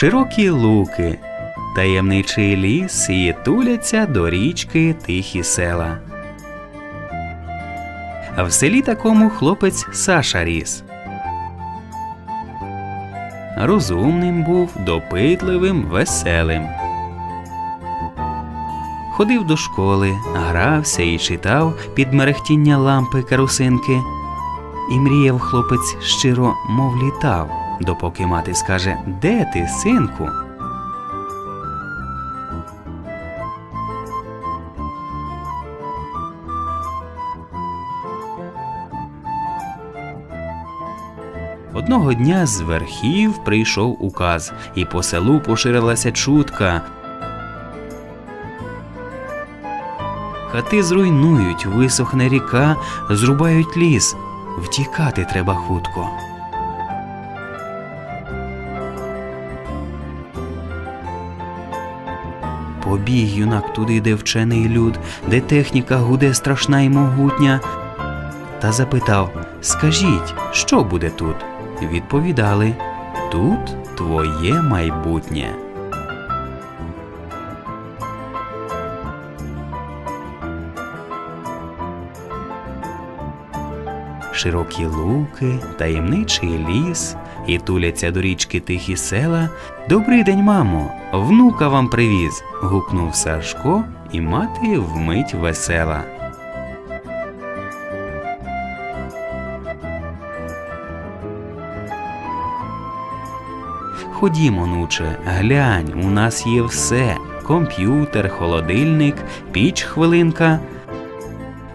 широкі луки, таємничий ліс і туляться до річки тихі села. В селі такому хлопець Саша ріс. Розумним був, допитливим, веселим. Ходив до школи, грався і читав під мерехтіння лампи карусинки. І мріяв хлопець щиро, мов літав, допоки мати скаже Де ти, синку? Одного дня з верхів прийшов указ, і по селу поширилася чутка. Хати зруйнують, висохне ріка, зрубають ліс. Втікати треба хутко. Побіг юнак туди, де вчений люд, де техніка гуде страшна й могутня, та запитав Скажіть, що буде тут? Відповідали Тут твоє майбутнє. Широкі луки, таємничий ліс, і туляться до річки тихі села. Добрий день, мамо, внука вам привіз. гукнув Сашко, і мати вмить весела. Ходімо, нуче, глянь, у нас є все: комп'ютер, холодильник, піч хвилинка.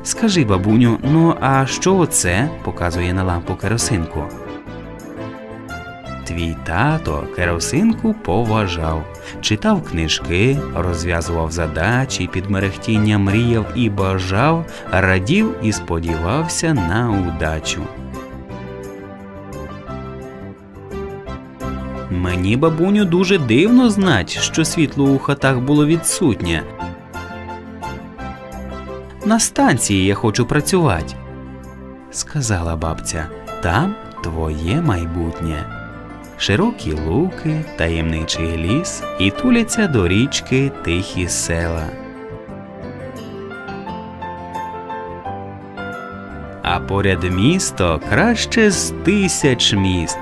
Скажи, бабуню, ну а що оце? показує на лампу керосинку. Твій тато керосинку поважав, читав книжки, розв'язував задачі, під мерехтіння мріяв і бажав, радів і сподівався на удачу. Мені, бабуню, дуже дивно знать, що світло у хатах було відсутнє. На станції я хочу працювати, сказала бабця. Там твоє майбутнє. Широкі луки, таємничий ліс і туляться до річки тихі села. А поряд місто краще з тисяч міст.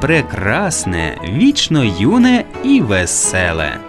Прекрасне, вічно юне і веселе.